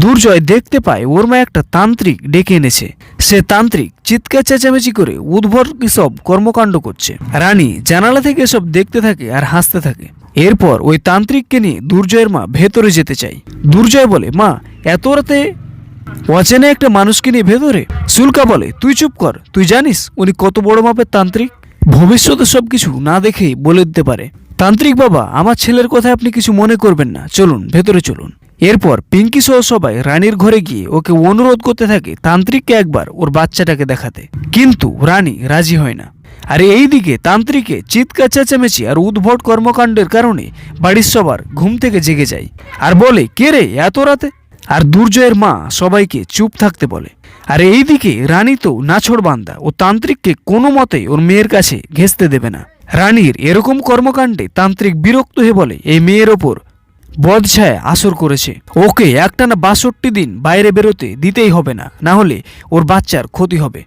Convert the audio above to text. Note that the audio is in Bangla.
দুর্জয় দেখতে পায় ওর মা একটা তান্ত্রিক ডেকে এনেছে। সে তান্ত্রিক চিৎকার চেঁচামেচি করে উদ্ভর সব কর্মকাণ্ড করছে। রানী জানালা থেকে এসব দেখতে থাকে আর হাসতে থাকে। এরপর ওই তান্ত্রিককে নিয়ে দুর্জয়ের মা ভেতরে যেতে চায়। দুর্জয় বলে, মা, এত রাতে অচেনা একটা মানুষকে নিয়ে ভেতরে? সুলকা বলে, তুই চুপ কর, তুই জানিস উনি কত বড় মাপের তান্ত্রিক? ভবিষ্যতে সব কিছু না দেখেই বলে দিতে পারে। তান্ত্রিক বাবা, আমার ছেলের কথা আপনি কিছু মনে করবেন না। চলুন, ভেতরে চলুন। এরপর পিঙ্কি সহ সবাই রানীর ঘরে গিয়ে ওকে অনুরোধ করতে থাকে তান্ত্রিককে একবার ওর বাচ্চাটাকে দেখাতে। কিন্তু রানী রাজি হয় না। আর এইদিকে তান্ত্রিকে চিৎকার চেঁচামেচি আর উদ্ভট কর্মকাণ্ডের কারণে বাড়ির সবার ঘুম থেকে জেগে যায়। আর বলে, কে রে, এত রাতে? আর দুর্জয়ের মা সবাইকে চুপ থাকতে বলে। আর এইদিকে রানী তো নাছড় বান্দা ও তান্ত্রিককে কোনো মতেই ওর মেয়ের কাছে ঘেঁচতে দেবে না। রানীর এরকম কর্মকাণ্ডে তান্ত্রিক বিরক্ত হয়ে বলে, এই মেয়ের ওপর বদছায় আসর করেছে। ওকে একটানা বাষট্টি দিন বাইরে বেরোতে দিতেই হবে না না হলে ওর বাচ্চার ক্ষতি হবে।